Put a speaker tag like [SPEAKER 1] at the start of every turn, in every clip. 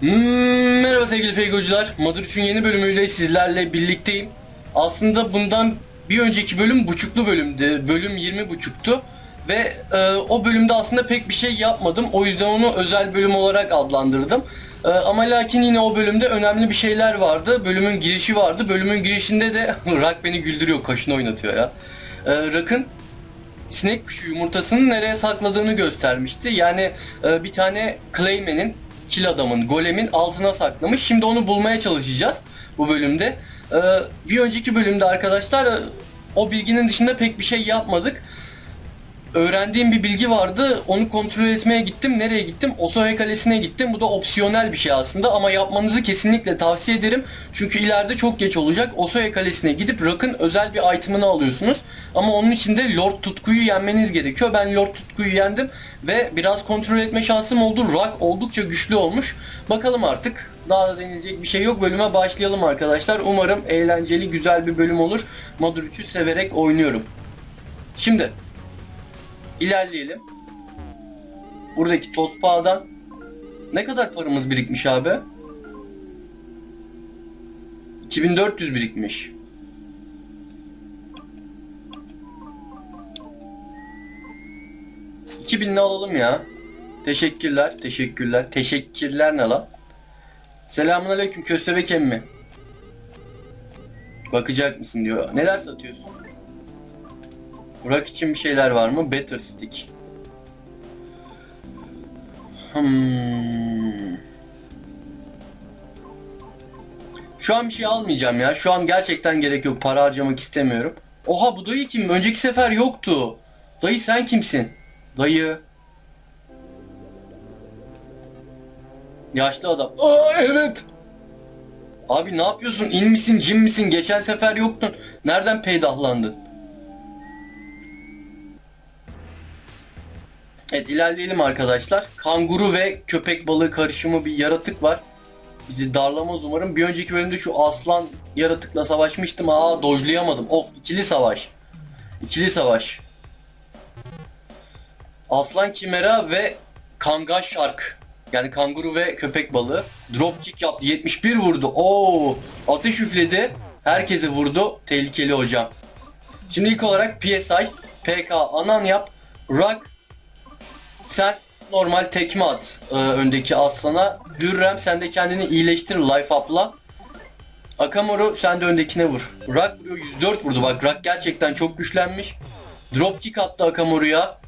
[SPEAKER 1] Hmm, merhaba sevgili Feygocular. Mother 3'ün yeni bölümüyle sizlerle birlikteyim. Aslında bundan bir önceki bölüm buçuklu bölümdü. Bölüm 20 buçuktu. Ve e, o bölümde aslında pek bir şey yapmadım. O yüzden onu özel bölüm olarak adlandırdım. E, ama lakin yine o bölümde önemli bir şeyler vardı. Bölümün girişi vardı. Bölümün girişinde de Rak beni güldürüyor, kaşını oynatıyor ya. E, Rak'ın sinek kuşu yumurtasını nereye sakladığını göstermişti. Yani e, bir tane Clayman'in, kil adamın, golemin altına saklamış. Şimdi onu bulmaya çalışacağız bu bölümde. E, bir önceki bölümde arkadaşlar e, o bilginin dışında pek bir şey yapmadık. Öğrendiğim bir bilgi vardı. Onu kontrol etmeye gittim. Nereye gittim? Osohe Kalesi'ne gittim. Bu da opsiyonel bir şey aslında ama yapmanızı kesinlikle tavsiye ederim. Çünkü ileride çok geç olacak. Osohe Kalesi'ne gidip Rock'ın özel bir item'ını alıyorsunuz. Ama onun için de Lord Tutku'yu yenmeniz gerekiyor. Ben Lord Tutku'yu yendim ve biraz kontrol etme şansım oldu. Rock oldukça güçlü olmuş. Bakalım artık. Daha da denilecek bir şey yok. Bölüme başlayalım arkadaşlar. Umarım eğlenceli, güzel bir bölüm olur. 3'ü severek oynuyorum. Şimdi İlerleyelim. Buradaki tospağdan ne kadar paramız birikmiş abi? 2400 birikmiş. ne alalım ya. Teşekkürler, teşekkürler. Teşekkürler ne lan? Selamun aleyküm köstebek emmi. Bakacak mısın diyor. Neler satıyorsun? Burak için bir şeyler var mı? Better stick. Hmm. Şu an bir şey almayacağım ya. Şu an gerçekten gerek yok. Para harcamak istemiyorum. Oha bu dayı kim? Önceki sefer yoktu. Dayı sen kimsin? Dayı. Yaşlı adam. Aa evet. Abi ne yapıyorsun? İn misin, cin misin? Geçen sefer yoktun. Nereden peydahlandın? Evet ilerleyelim arkadaşlar. Kanguru ve köpek balığı karışımı bir yaratık var. Bizi darlamaz umarım. Bir önceki bölümde şu aslan yaratıkla savaşmıştım. Aa dojlayamadım. Of ikili savaş. İkili savaş. Aslan kimera ve kanga shark. Yani kanguru ve köpek balığı. Dropkick yaptı. 71 vurdu. Oo, ateş üfledi. Herkese vurdu. Tehlikeli hocam. Şimdi ilk olarak PSI, PK, anan yap. Rock, sen normal tekme at e, öndeki aslana. Hürrem sen de kendini iyileştir life up'la. Akamoru sen de öndekine vur. Rock vuruyor 104 vurdu bak Rock gerçekten çok güçlenmiş. Dropkick attı Akamoru'ya.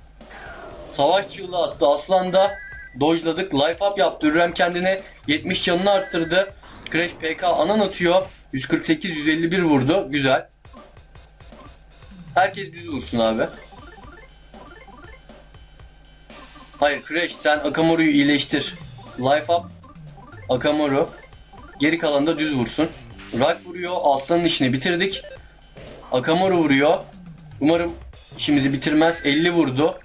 [SPEAKER 1] Savaş çığlığı attı Aslan da. Dojladık. Life up yaptı. Hürrem kendine 70 canını arttırdı. Crash PK anan atıyor. 148-151 vurdu. Güzel. Herkes düz vursun abi. Hayır Crash sen Akamoru'yu iyileştir. Life up. Akamoru. Geri kalan da düz vursun. Rock vuruyor. Aslanın işini bitirdik. Akamoru vuruyor. Umarım işimizi bitirmez. 50 vurdu.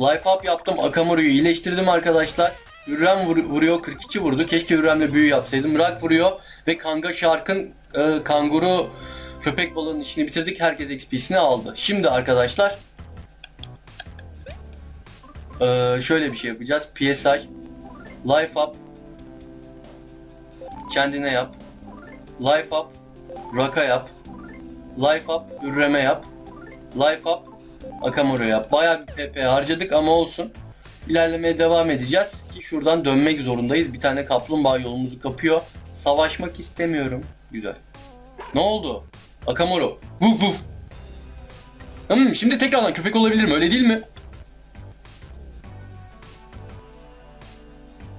[SPEAKER 1] Life up yaptım. Akamoru'yu iyileştirdim arkadaşlar. Hürrem vur- vuruyor. 42 vurdu. Keşke Hürrem'le büyü yapsaydım. Rock vuruyor. Ve Kanga Shark'ın e, kanguru köpek balığının işini bitirdik. Herkes XP'sini aldı. Şimdi arkadaşlar ee, şöyle bir şey yapacağız. PSI Life Up Kendine yap. Life Up Raka yap. Life Up Ürreme yap. Life Up Akamoro yap. Bayağı bir PP harcadık ama olsun. İlerlemeye devam edeceğiz ki şuradan dönmek zorundayız. Bir tane kaplumbağa yolumuzu kapıyor. Savaşmak istemiyorum. Güzel. Ne oldu? Akamoro. Vuf vuf. Hmm, şimdi tekrardan köpek olabilirim öyle değil mi?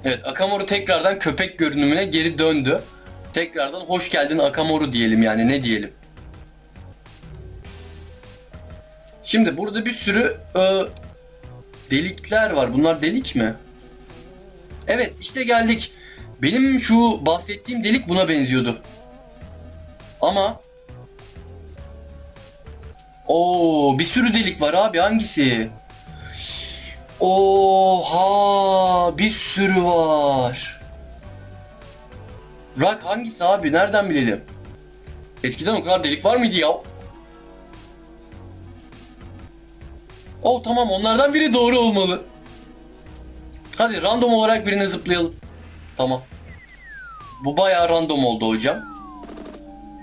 [SPEAKER 1] Evet Akamoru tekrardan köpek görünümüne geri döndü. Tekrardan hoş geldin Akamoru diyelim yani ne diyelim. Şimdi burada bir sürü e, delikler var. Bunlar delik mi? Evet işte geldik. Benim şu bahsettiğim delik buna benziyordu. Ama Oo bir sürü delik var abi hangisi? Oha bir sürü var. Rock hangisi abi? Nereden bilelim? Eskiden o kadar delik var mıydı ya? O tamam onlardan biri doğru olmalı. Hadi random olarak birine zıplayalım. Tamam. Bu bayağı random oldu hocam.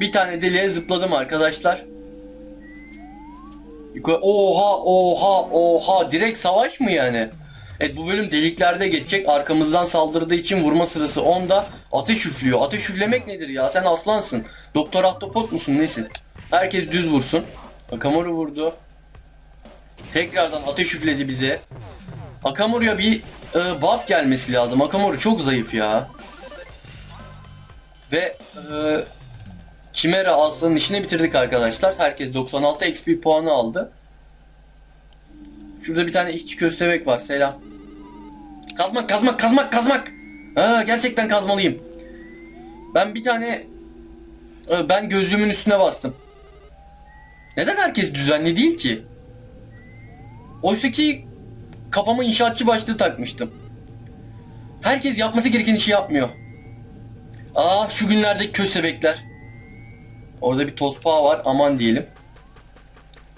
[SPEAKER 1] Bir tane deliğe zıpladım arkadaşlar. Oha oha oha direkt savaş mı yani? Evet bu bölüm deliklerde geçecek. Arkamızdan saldırdığı için vurma sırası onda. Ateş üflüyor. Ateş üflemek nedir ya? Sen aslansın. Doktor Ahtapot musun nesin? Herkes düz vursun. Akamoru vurdu. Tekrardan ateş üfledi bize. Akamoru'ya bir e, buff gelmesi lazım. Akamoru çok zayıf ya. Ve e, Chimera aslanın işini bitirdik arkadaşlar. Herkes 96 XP puanı aldı. Şurada bir tane işçi köstebek var. Selam. Kazmak, kazmak, kazmak, kazmak. Aa, gerçekten kazmalıyım. Ben bir tane e, ben gözlüğümün üstüne bastım. Neden herkes düzenli değil ki? Oysa ki kafama inşaatçı başlığı takmıştım. Herkes yapması gereken işi yapmıyor. Aa şu günlerdeki köstebekler. Orada bir tospağı var aman diyelim.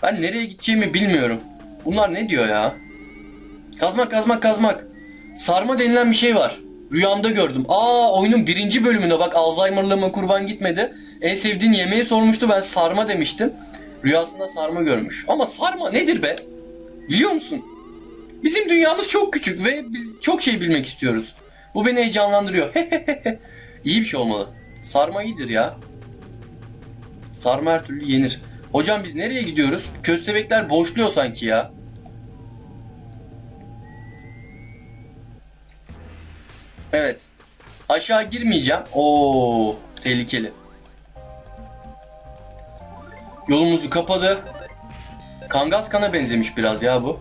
[SPEAKER 1] Ben nereye gideceğimi bilmiyorum. Bunlar ne diyor ya? Kazmak kazmak kazmak. Sarma denilen bir şey var. Rüyamda gördüm. Aa oyunun birinci bölümünde bak Alzheimer'lığıma kurban gitmedi. En sevdiğin yemeği sormuştu ben sarma demiştim. Rüyasında sarma görmüş. Ama sarma nedir be? Biliyor musun? Bizim dünyamız çok küçük ve biz çok şey bilmek istiyoruz. Bu beni heyecanlandırıyor. İyi bir şey olmalı. Sarma iyidir ya. Sarma her türlü yenir. Hocam biz nereye gidiyoruz? Köstebekler boşluyor sanki ya. Evet. Aşağı girmeyeceğim. Oo, tehlikeli. Yolumuzu kapadı. Kangas kana benzemiş biraz ya bu.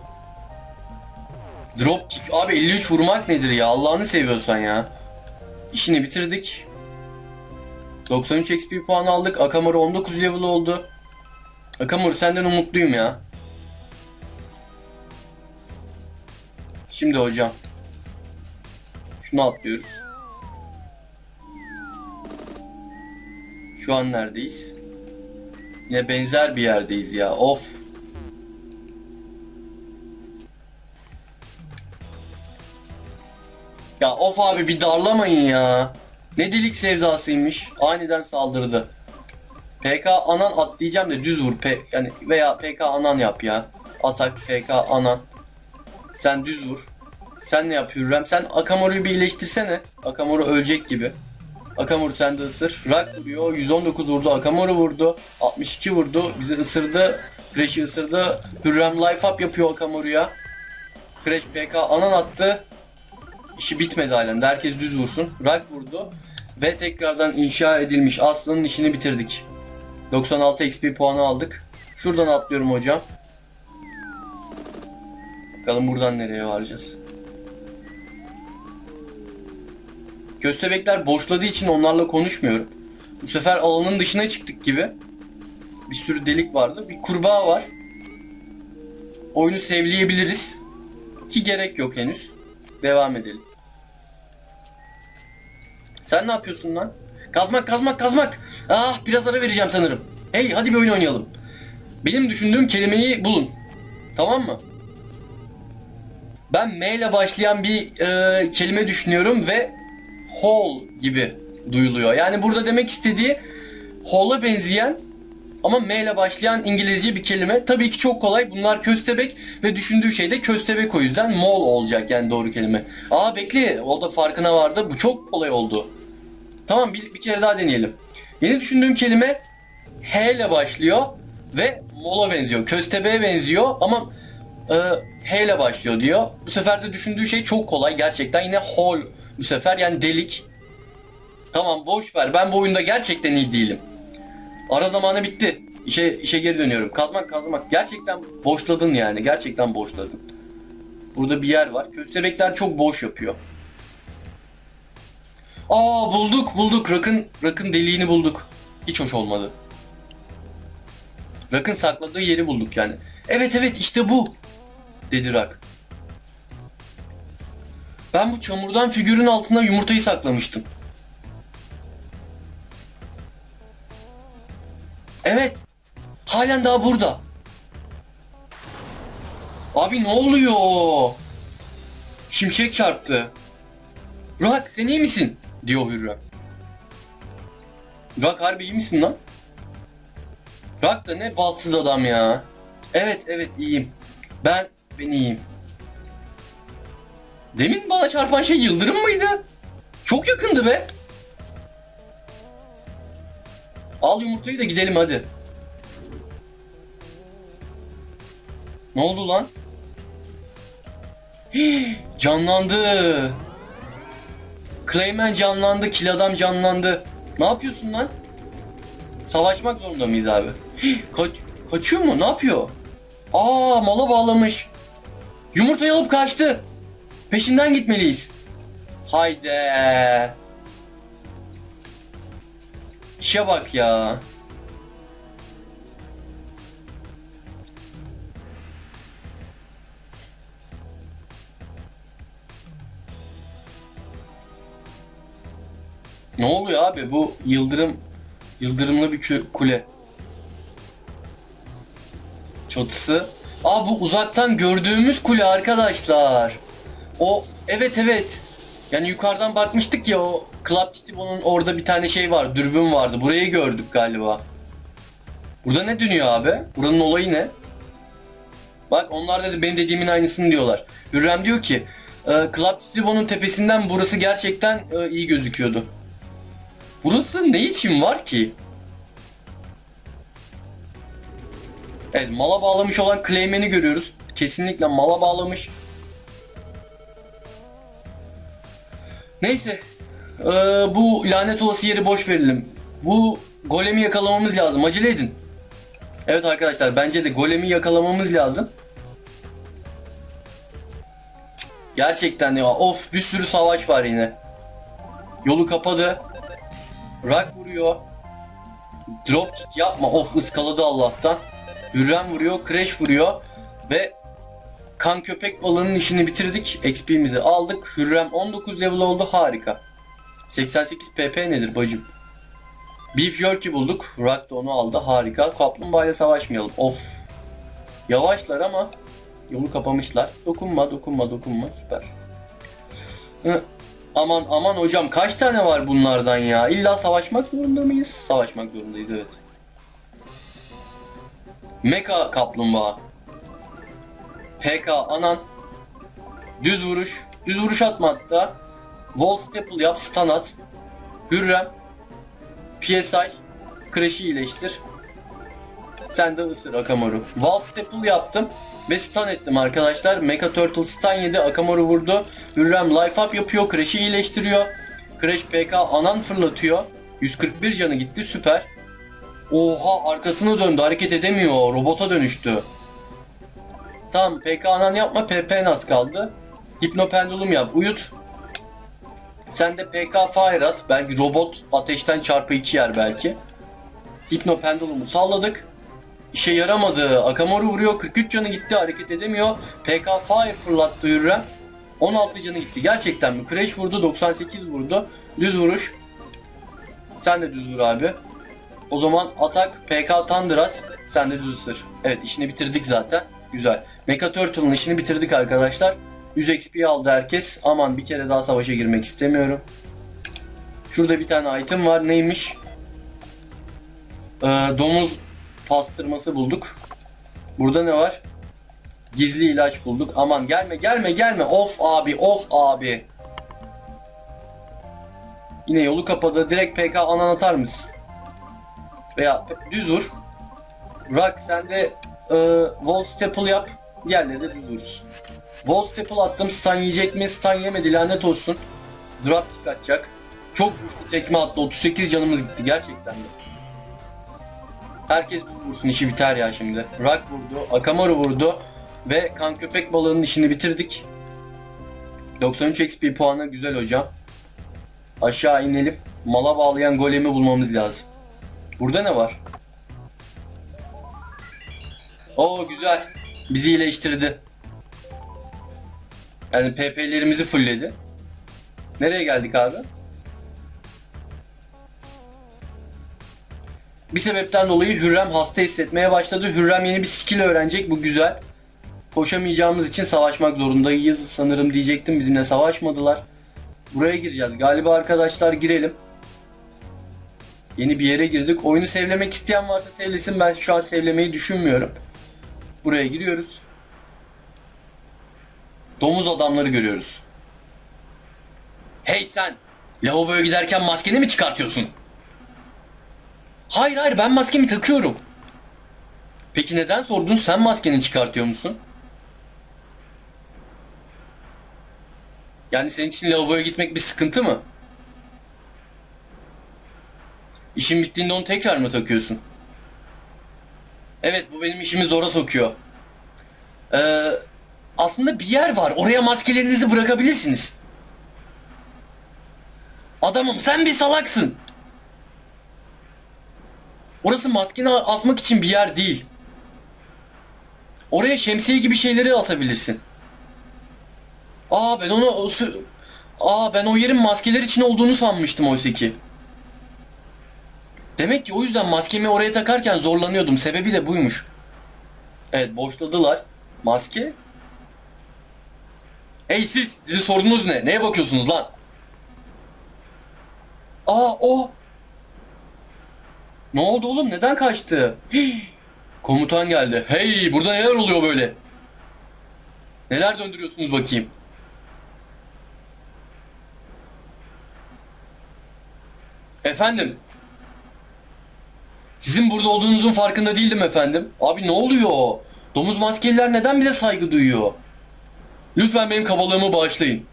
[SPEAKER 1] Drop. Abi 53 vurmak nedir ya? Allah'ını seviyorsan ya. İşini bitirdik. 93 XP puan aldık. Akamaru 19 level oldu. Akamaru senden umutluyum ya. Şimdi hocam. Şunu atlıyoruz. Şu an neredeyiz? Yine benzer bir yerdeyiz ya. Of. Ya of abi bir darlamayın ya. Ne delik sevdasıymış. Aniden saldırdı. PK anan at diyeceğim de düz vur. P yani veya PK anan yap ya. Atak PK anan. Sen düz vur. Sen ne yap Hürrem? Sen Akamoru'yu bir iyileştirsene. Akamoru ölecek gibi. Akamoru sen de ısır. Rak vuruyor. 119 vurdu. Akamoru vurdu. 62 vurdu. Bizi ısırdı. Crash'i ısırdı. Hürrem life up yapıyor Akamoru'ya. Crash PK anan attı. İşi bitmedi halen. Herkes düz vursun. Rak vurdu. Ve tekrardan inşa edilmiş Aslı'nın işini bitirdik. 96 XP puanı aldık. Şuradan atlıyorum hocam. Bakalım buradan nereye varacağız. Köstebekler boşladığı için onlarla konuşmuyorum. Bu sefer alanın dışına çıktık gibi. Bir sürü delik vardı. Bir kurbağa var. Oyunu sevleyebiliriz. Ki gerek yok henüz. Devam edelim. Sen ne yapıyorsun lan? Kazmak kazmak kazmak. Ah biraz ara vereceğim sanırım. Hey hadi bir oyun oynayalım. Benim düşündüğüm kelimeyi bulun. Tamam mı? Ben M ile başlayan bir e, kelime düşünüyorum ve hall gibi duyuluyor. Yani burada demek istediği hall'a benzeyen ama M ile başlayan İngilizce bir kelime. Tabii ki çok kolay. Bunlar köstebek ve düşündüğü şey de köstebek o yüzden mol olacak yani doğru kelime. Aa bekle o da farkına vardı. Bu çok kolay oldu. Tamam bir, bir kere daha deneyelim. Yeni düşündüğüm kelime H ile başlıyor ve mola benziyor. Köstebeğe benziyor ama e, H ile başlıyor diyor. Bu sefer de düşündüğü şey çok kolay gerçekten. Yine hole bu sefer yani delik. Tamam boş ver. Ben bu oyunda gerçekten iyi değilim. Ara zamanı bitti. İşe işe geri dönüyorum. Kazmak kazmak. Gerçekten boşladın yani. Gerçekten boşladın. Burada bir yer var. Köstebekler çok boş yapıyor. Aa bulduk bulduk. Rakın rakın deliğini bulduk. Hiç hoş olmadı. Rakın sakladığı yeri bulduk yani. Evet evet işte bu. Dedi Rak. Ben bu çamurdan figürün altına yumurtayı saklamıştım. Evet. Halen daha burada. Abi ne oluyor? Şimşek çarptı. Rak sen iyi misin? Diyor Hürrem. Rock harbi iyi misin lan? Rock da ne baltsız adam ya. Evet evet iyiyim. Ben ben iyiyim. Demin bana çarpan şey yıldırım mıydı? Çok yakındı be. Al yumurtayı da gidelim hadi. Ne oldu lan? Hii, canlandı. Clayman canlandı, kill adam canlandı. Ne yapıyorsun lan? Savaşmak zorunda mıyız abi? Hii, Kaç, kaçıyor mu? Ne yapıyor? Aa mala bağlamış. Yumurtayı alıp kaçtı. Peşinden gitmeliyiz. Haydi. İşe bak ya. Ne oluyor abi bu yıldırım yıldırımlı bir kule. Çatısı. Aa bu uzaktan gördüğümüz kule arkadaşlar. O evet evet. Yani yukarıdan bakmıştık ya o Club Titibo'nun orada bir tane şey var. Dürbün vardı. Burayı gördük galiba. Burada ne dönüyor abi? Buranın olayı ne? Bak onlar dedi benim dediğimin aynısını diyorlar. Hürrem diyor ki e, Club Titibo'nun tepesinden burası gerçekten e, iyi gözüküyordu. Burası ne için var ki? Evet mala bağlamış olan Clayman'i görüyoruz. Kesinlikle mala bağlamış. Neyse. Ee, bu lanet olası yeri boş verelim. Bu golemi yakalamamız lazım. Acele edin. Evet arkadaşlar bence de golemi yakalamamız lazım. Gerçekten ya of bir sürü savaş var yine. Yolu kapadı. Rock vuruyor. Drop kick yapma. Of ıskaladı Allah'tan. Hürrem vuruyor. Crash vuruyor. Ve kan köpek balığının işini bitirdik. XP'mizi aldık. Hürrem 19 level oldu. Harika. 88 pp nedir bacım? Beef Jerky bulduk. Rock da onu aldı. Harika. Kaplumbağa savaşmayalım. Of. Yavaşlar ama yolu kapamışlar. Dokunma, dokunma, dokunma. Süper. Aman aman hocam kaç tane var bunlardan ya? İlla savaşmak zorunda mıyız? Savaşmak zorundayız evet. Meka kaplumbağa. PK anan. Düz vuruş. Düz vuruş atma hatta. Wall staple yap stun at. Hürrem. PSI. Crash'i iyileştir. Sen de ısır Akamaru. Wall staple yaptım. Ve stun ettim arkadaşlar. Mecha Turtle stun yedi. Akamaru vurdu. Hürrem life up yapıyor. Crash'i iyileştiriyor. Crash PK anan fırlatıyor. 141 canı gitti. Süper. Oha arkasını döndü. Hareket edemiyor. Robota dönüştü. Tamam PK anan yapma. PP nas kaldı. Hipno pendulum yap. Uyut. Sen de PK fire at. Belki robot ateşten çarpı 2 yer belki. Hipno pendulumu salladık. İşe yaramadı. Akamaru vuruyor. 43 canı gitti. Hareket edemiyor. PK Fire fırlattı Hürrem. 16 canı gitti. Gerçekten mi? Crash vurdu. 98 vurdu. Düz vuruş. Sen de düz vur abi. O zaman atak PK Thunder at. Sen de düz ısır. Evet işini bitirdik zaten. Güzel. Mecha Turtle'ın işini bitirdik arkadaşlar. 100 XP aldı herkes. Aman bir kere daha savaşa girmek istemiyorum. Şurada bir tane item var. Neymiş? Ee, domuz pastırması bulduk. Burada ne var? Gizli ilaç bulduk. Aman gelme gelme gelme. Of abi of abi. Yine yolu kapadı. Direkt PK anan atar mısın? Veya düz vur. Rock sen de e, wall staple yap. Diğerleri de düz vursun. Wall staple attım. Stun yiyecek mi? Stun yemedi. Lanet olsun. Drop kick atacak. Çok güçlü tekme attı. 38 canımız gitti gerçekten de. Herkes düz vursun işi biter ya şimdi. Rock vurdu, Akamaru vurdu ve kan köpek balığının işini bitirdik. 93 XP puanı güzel hocam. Aşağı inelim. Mala bağlayan golemi bulmamız lazım. Burada ne var? Oo güzel. Bizi iyileştirdi. Yani PP'lerimizi fullledi. Nereye geldik abi? Bir sebepten dolayı Hürrem hasta hissetmeye başladı. Hürrem yeni bir skill öğrenecek. Bu güzel. Koşamayacağımız için savaşmak zorundayız sanırım diyecektim. Bizimle savaşmadılar. Buraya gireceğiz. Galiba arkadaşlar girelim. Yeni bir yere girdik. Oyunu sevlemek isteyen varsa sevlesin. Ben şu an sevlemeyi düşünmüyorum. Buraya giriyoruz. Domuz adamları görüyoruz. Hey sen! Lavaboya giderken maskeni mi çıkartıyorsun? Hayır hayır ben maskemi takıyorum. Peki neden sordun? Sen maskeni çıkartıyor musun? Yani senin için lavaboya gitmek bir sıkıntı mı? İşin bittiğinde onu tekrar mı takıyorsun? Evet bu benim işimi zora sokuyor. Ee, aslında bir yer var. Oraya maskelerinizi bırakabilirsiniz. Adamım sen bir salaksın. Orası maskeni asmak için bir yer değil. Oraya şemsiye gibi şeyleri asabilirsin. Aa ben onu o Aa ben o yerin maskeler için olduğunu sanmıştım oysa ki. Demek ki o yüzden maskemi oraya takarken zorlanıyordum. Sebebi de buymuş. Evet boşladılar. Maske. Hey siz, sizin sorunuz ne? Neye bakıyorsunuz lan? Aa o. Ne oldu oğlum? Neden kaçtı? Komutan geldi. Hey burada neler oluyor böyle? Neler döndürüyorsunuz bakayım? Efendim? Sizin burada olduğunuzun farkında değildim efendim. Abi ne oluyor? Domuz maskeliler neden bize saygı duyuyor? Lütfen benim kabalığımı bağışlayın.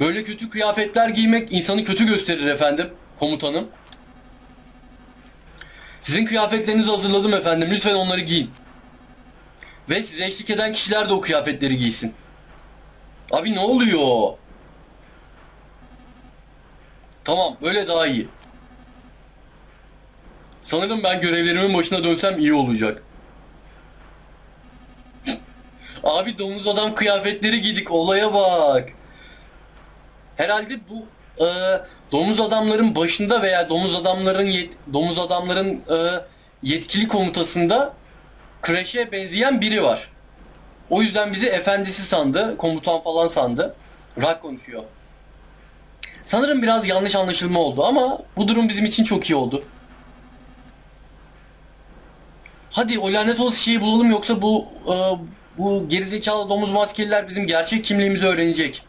[SPEAKER 1] Böyle kötü kıyafetler giymek insanı kötü gösterir efendim, komutanım. Sizin kıyafetlerinizi hazırladım efendim. Lütfen onları giyin. Ve size eşlik eden kişiler de o kıyafetleri giysin. Abi ne oluyor? Tamam, böyle daha iyi. Sanırım ben görevlerimin başına dönsem iyi olacak. Abi domuz adam kıyafetleri giydik. Olaya bak. Herhalde bu e, domuz adamların başında veya domuz adamların yet- domuz adamların e, yetkili komutasında Crash'e benzeyen biri var. O yüzden bizi efendisi sandı, komutan falan sandı. Rock konuşuyor. Sanırım biraz yanlış anlaşılma oldu ama bu durum bizim için çok iyi oldu. Hadi o lanet olası şeyi bulalım yoksa bu e, bu gerizekalı domuz maskeliler bizim gerçek kimliğimizi öğrenecek.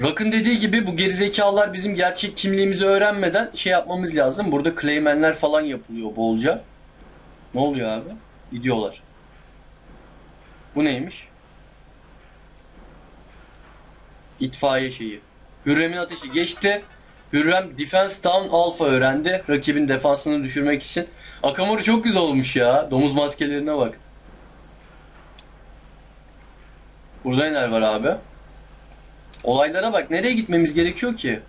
[SPEAKER 1] Rock'ın dediği gibi bu gerizekalılar bizim gerçek kimliğimizi öğrenmeden şey yapmamız lazım. Burada claimenler falan yapılıyor bolca. Ne oluyor abi? Gidiyorlar. Bu neymiş? İtfaiye şeyi. Hürrem'in ateşi geçti. Hürrem Defense Down Alpha öğrendi. Rakibin defansını düşürmek için. Akamori çok güzel olmuş ya. Domuz maskelerine bak. Burada neler var abi? Olaylara bak. Nereye gitmemiz gerekiyor ki?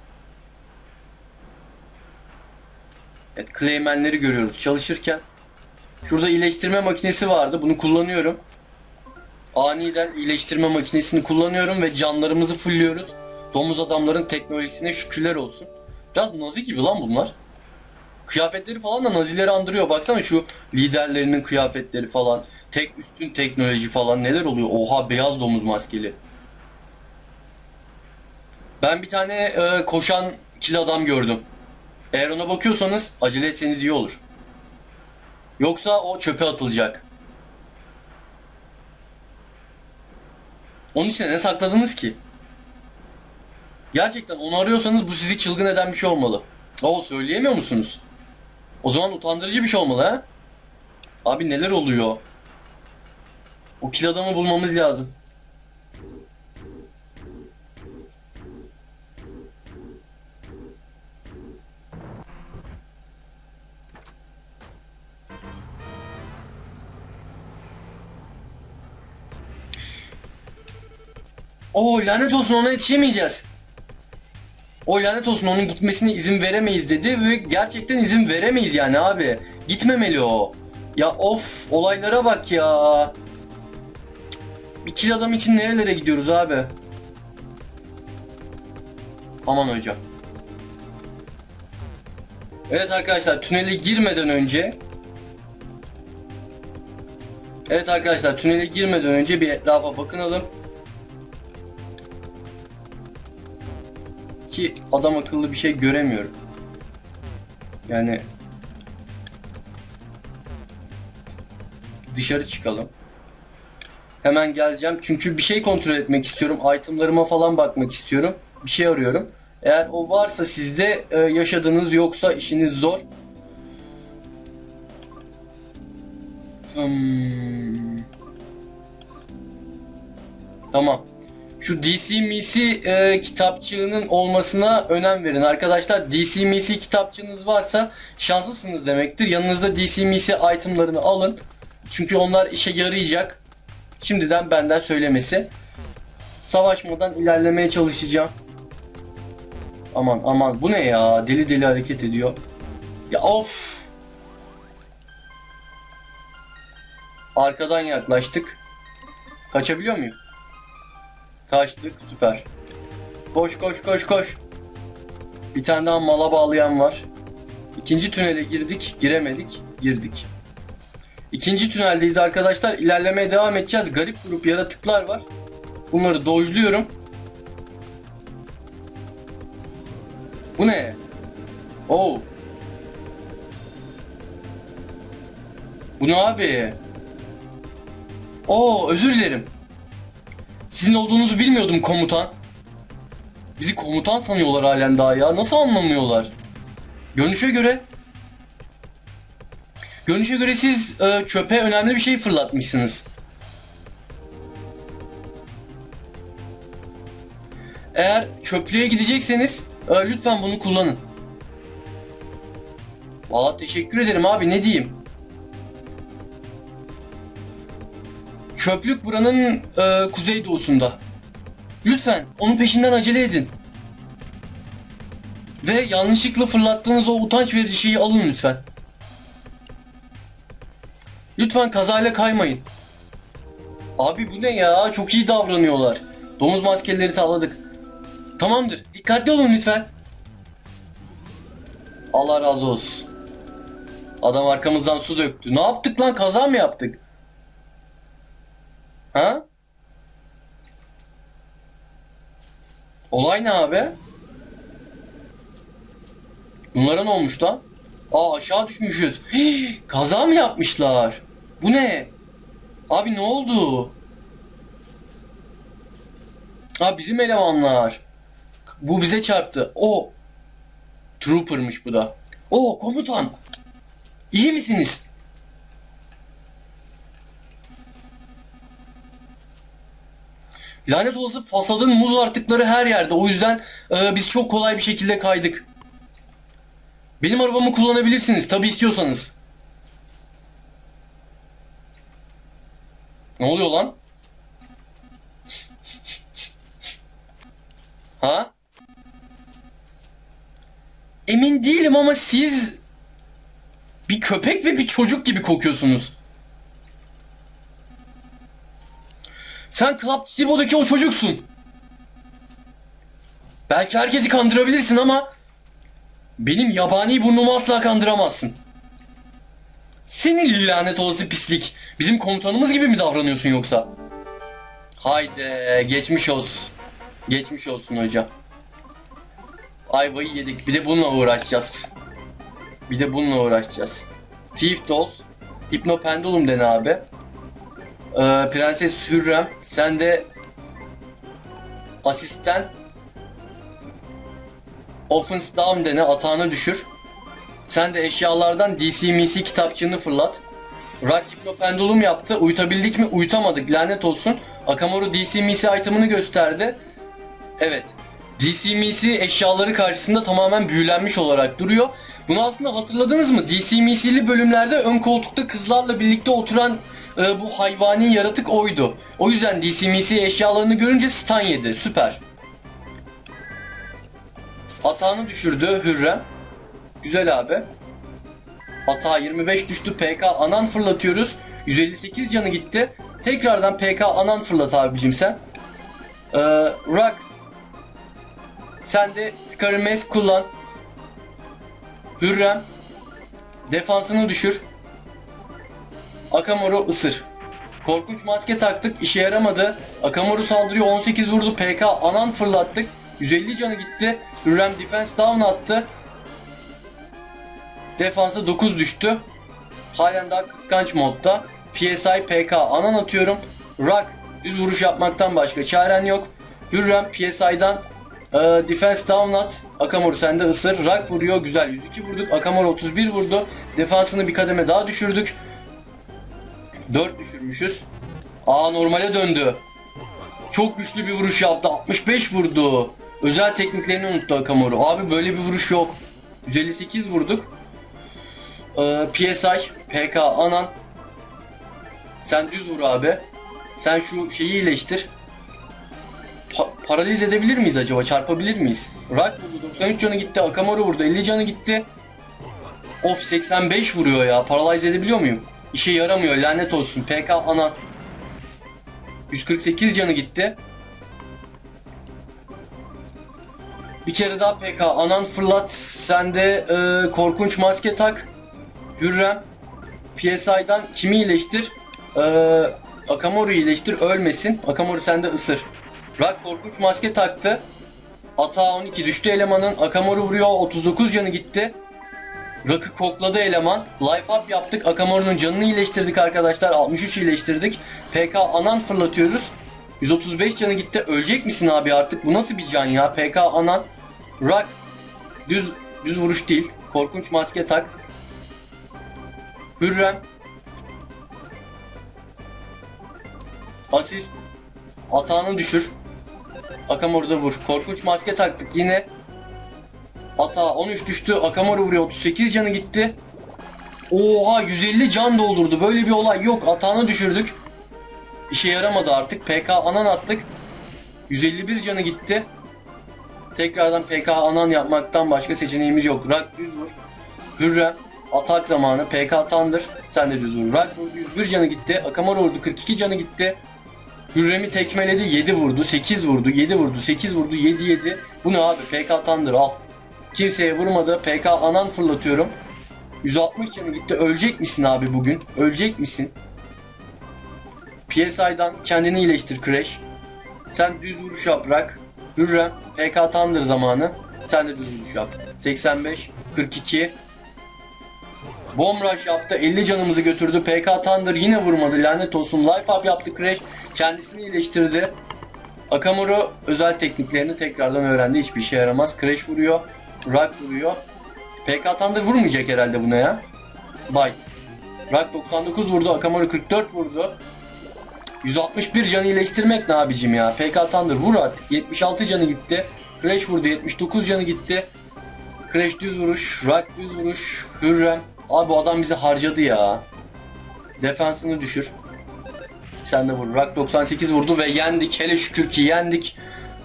[SPEAKER 1] Evet, Clayman'leri görüyoruz çalışırken. Şurada iyileştirme makinesi vardı. Bunu kullanıyorum. Aniden iyileştirme makinesini kullanıyorum ve canlarımızı fulluyoruz. Domuz adamların teknolojisine şükürler olsun. Biraz nazi gibi lan bunlar. Kıyafetleri falan da nazileri andırıyor. Baksana şu liderlerinin kıyafetleri falan. Tek üstün teknoloji falan neler oluyor? Oha beyaz domuz maskeli. Ben bir tane e, koşan kil adam gördüm. Eğer ona bakıyorsanız acele etseniz iyi olur. Yoksa o çöpe atılacak. Onun içine ne sakladınız ki? Gerçekten onu arıyorsanız bu sizi çılgın eden bir şey olmalı. Oo söyleyemiyor musunuz? O zaman utandırıcı bir şey olmalı ha? Abi neler oluyor? O kil adamı bulmamız lazım. Oo lanet olsun ona yetişemeyeceğiz. O lanet olsun onun gitmesine izin veremeyiz dedi ve gerçekten izin veremeyiz yani abi. Gitmemeli o. Ya of olaylara bak ya. Bir kil adam için nerelere gidiyoruz abi? Aman hocam. Evet arkadaşlar tünele girmeden önce Evet arkadaşlar tünele girmeden önce bir etrafa bakınalım. Ki adam akıllı bir şey göremiyorum. Yani dışarı çıkalım. Hemen geleceğim çünkü bir şey kontrol etmek istiyorum. Itemlarıma falan bakmak istiyorum. Bir şey arıyorum. Eğer o varsa sizde e, yaşadığınız yoksa işiniz zor. Hmm. Tamam. Şu DC MIC e, kitapçığının olmasına önem verin arkadaşlar. DC MIC kitapçığınız varsa şanslısınız demektir. Yanınızda DC MIC itemlarını alın. Çünkü onlar işe yarayacak. Şimdiden benden söylemesi. Savaşmadan ilerlemeye çalışacağım. Aman aman bu ne ya? Deli deli hareket ediyor. Ya of. Arkadan yaklaştık. Kaçabiliyor muyum? Kaçtık süper. Koş koş koş koş. Bir tane daha mala bağlayan var. İkinci tünele girdik, giremedik, girdik. İkinci tüneldeyiz arkadaşlar. İlerlemeye devam edeceğiz. Garip grup yaratıklar var. Bunları dojluyorum. Bu ne? Oo. Bu ne abi? Oo özür dilerim. Sizin olduğunuzu bilmiyordum komutan. Bizi komutan sanıyorlar halen daha ya. Nasıl anlamıyorlar? Görünüşe göre Görünüşe göre siz e, çöpe önemli bir şey fırlatmışsınız. Eğer çöplüğe gidecekseniz e, lütfen bunu kullanın. Valla teşekkür ederim abi ne diyeyim. Çöplük buranın e, kuzeydoğusunda. Lütfen onun peşinden acele edin. Ve yanlışlıkla fırlattığınız o utanç verici şeyi alın lütfen. Lütfen kazayla kaymayın. Abi bu ne ya? Çok iyi davranıyorlar. Domuz maskeleri tavladık. Tamamdır. Dikkatli olun lütfen. Allah razı olsun. Adam arkamızdan su döktü. Ne yaptık lan? Kaza mı yaptık? Ha? Olay ne abi? Bunlara ne olmuş lan? Aa aşağı düşmüşüz. Hii, kaza mı yapmışlar? Bu ne? Abi ne oldu? Ha bizim elemanlar. Bu bize çarptı. O. Trooper'mış bu da. O komutan. İyi misiniz? Lanet olası fasadın muz artıkları her yerde. O yüzden e, biz çok kolay bir şekilde kaydık. Benim arabamı kullanabilirsiniz tabi istiyorsanız. Ne oluyor lan? Ha? Emin değilim ama siz bir köpek ve bir çocuk gibi kokuyorsunuz. Sen Club Tibo'daki o çocuksun. Belki herkesi kandırabilirsin ama benim yabani burnumu asla kandıramazsın. Senin lanet olası pislik. Bizim komutanımız gibi mi davranıyorsun yoksa? Haydi geçmiş olsun. Geçmiş olsun hocam. Ayvayı yedik. Bir de bununla uğraşacağız. Bir de bununla uğraşacağız. Thief Dolls. Hypnopendulum dene abi. Ee, Prenses Hürrem. Sen de asistan Offense down dene atağını düşür. Sen de eşyalardan DC MC kitapçığını fırlat. Rock Hypnopendulum yaptı. Uyutabildik mi? Uyutamadık. Lanet olsun. Akamoru DC MC itemını gösterdi. Evet. DC MC eşyaları karşısında tamamen büyülenmiş olarak duruyor. Bunu aslında hatırladınız mı? DC MC'li bölümlerde ön koltukta kızlarla birlikte oturan e, bu hayvani yaratık oydu. O yüzden DC MC eşyalarını görünce stun yedi. Süper. Atağını düşürdü Hürrem. Güzel abi. Atağa 25 düştü. PK anan fırlatıyoruz. 158 canı gitti. Tekrardan PK anan fırlat abicim sen. Ee, Rock. Sen de Scary Mask kullan. Hürrem. Defansını düşür. Akamoru ısır. Korkunç maske taktık işe yaramadı. Akamoru saldırıyor 18 vurdu PK anan fırlattık. 150 canı gitti. Hürrem defense down attı. Defansa 9 düştü. Halen daha kıskanç modda. PSI PK anan atıyorum. Rock düz vuruş yapmaktan başka çaren yok. Hürrem PSI'dan e, defense down at. Akamoru sende ısır. Rock vuruyor güzel 102 vurduk. Akamoru 31 vurdu. Defansını bir kademe daha düşürdük. 4 düşürmüşüz. Aa normale döndü. Çok güçlü bir vuruş yaptı. 65 vurdu. Özel tekniklerini unuttu Akamoru. Abi böyle bir vuruş yok. 158 vurduk. Ee, PSI, PK, Anan. Sen düz vur abi. Sen şu şeyi iyileştir. Pa- paraliz edebilir miyiz acaba? Çarpabilir miyiz? Rock vurdu. 93 canı gitti. Akamoru vurdu. 50 canı gitti. Of 85 vuruyor ya. Paralize edebiliyor muyum? İşe yaramıyor. Lanet olsun. PK Anan. 148 canı gitti. Bir kere daha PK. Anan fırlat. Sen de e, korkunç maske tak. Hürrem. PSI'dan kimi iyileştir? E, Akamoru iyileştir. Ölmesin. Akamoru sende ısır. Rock korkunç maske taktı. Ata 12 düştü elemanın. Akamoru vuruyor. 39 canı gitti. Rock'ı kokladı eleman. Life up yaptık. Akamoru'nun canını iyileştirdik arkadaşlar. 63 iyileştirdik. PK anan fırlatıyoruz. 135 canı gitti. Ölecek misin abi artık? Bu nasıl bir can ya? PK anan. Rock. Düz düz vuruş değil. Korkunç maske tak. Hürrem. Asist. Atağını düşür. Akamoru'da vur. Korkunç maske taktık yine. Ata 13 düştü. Akamoru vuruyor. 38 canı gitti. Oha 150 can doldurdu. Böyle bir olay yok. Atağını düşürdük. İşe yaramadı artık. PK anan attık. 151 canı gitti. Tekrardan PK anan yapmaktan başka seçeneğimiz yok. Rock düz vur. Hürrem. Atak zamanı. PK Thunder. Sen de düz vur. Rock vurdu. 101 canı gitti. Akamoru vurdu. 42 canı gitti. Hürrem'i tekmeledi 7 vurdu 8 vurdu 7 vurdu 8 vurdu 7 7 Bu ne abi PK Thunder al Kimseye vurmadı. PK anan fırlatıyorum. 160 canı gitti ölecek misin abi bugün? Ölecek misin? PSI'dan kendini iyileştir Crash. Sen düz vuruş yap bırak Hürrem PK Thunder zamanı. Sen de düz vuruş yap. 85 42 Bomb rush yaptı 50 canımızı götürdü. PK Thunder yine vurmadı. Lanet olsun Life up yaptı Crash. Kendisini iyileştirdi. Akamuru özel tekniklerini tekrardan öğrendi. Hiçbir işe yaramaz. Crash vuruyor Rock vuruyor PK Thunder vurmayacak herhalde buna ya Bite Rock 99 vurdu Akamuru 44 vurdu 161 canı iyileştirmek ne abicim ya PK Thunder vur artık 76 canı gitti Crash vurdu 79 canı gitti Crash düz vuruş, Rock düz vuruş, Hürrem. Abi bu adam bizi harcadı ya. Defansını düşür. Sen de vur. Rock 98 vurdu ve yendik. Hele şükür ki yendik.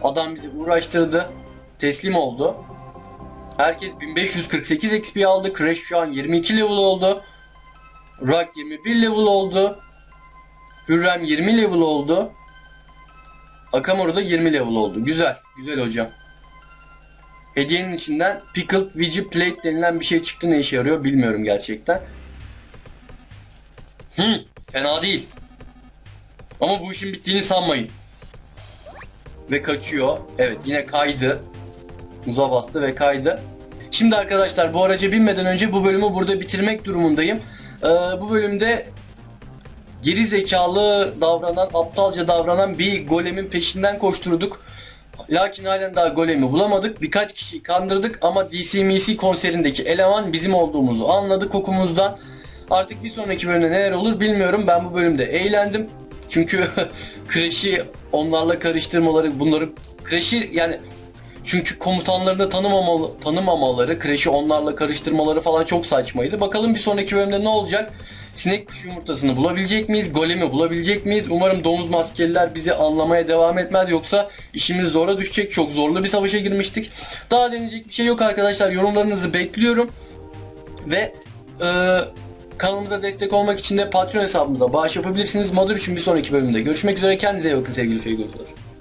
[SPEAKER 1] Adam bizi uğraştırdı. Teslim oldu. Herkes 1548 XP aldı. Crash şu an 22 level oldu. Rock 21 level oldu. Hürrem 20 level oldu. Akamoru da 20 level oldu. Güzel. Güzel hocam. Hediyenin içinden Pickled Veggie Plate denilen bir şey çıktı. Ne işe yarıyor bilmiyorum gerçekten. Hı, fena değil. Ama bu işin bittiğini sanmayın. Ve kaçıyor. Evet yine kaydı. Muza bastı ve kaydı. Şimdi arkadaşlar bu araca binmeden önce bu bölümü burada bitirmek durumundayım. Ee, bu bölümde geri zekalı davranan, aptalca davranan bir golemin peşinden koşturduk. Lakin halen daha golemi bulamadık. Birkaç kişiyi kandırdık ama DCMC konserindeki eleman bizim olduğumuzu anladı kokumuzdan. Artık bir sonraki bölümde neler olur bilmiyorum. Ben bu bölümde eğlendim. Çünkü Crash'i onlarla karıştırmaları, bunları Crash'i yani çünkü komutanlarını tanımamalı, tanımamaları, Crash'i onlarla karıştırmaları falan çok saçmaydı. Bakalım bir sonraki bölümde ne olacak? Sinek kuşu yumurtasını bulabilecek miyiz? Golemi bulabilecek miyiz? Umarım domuz maskeliler bizi anlamaya devam etmez. Yoksa işimiz zora düşecek. Çok zorlu bir savaşa girmiştik. Daha deneyecek bir şey yok arkadaşlar. Yorumlarınızı bekliyorum. Ve e, kanalımıza destek olmak için de Patreon hesabımıza bağış yapabilirsiniz. Madur için bir sonraki bölümde görüşmek üzere. Kendinize iyi bakın sevgili Feygocular.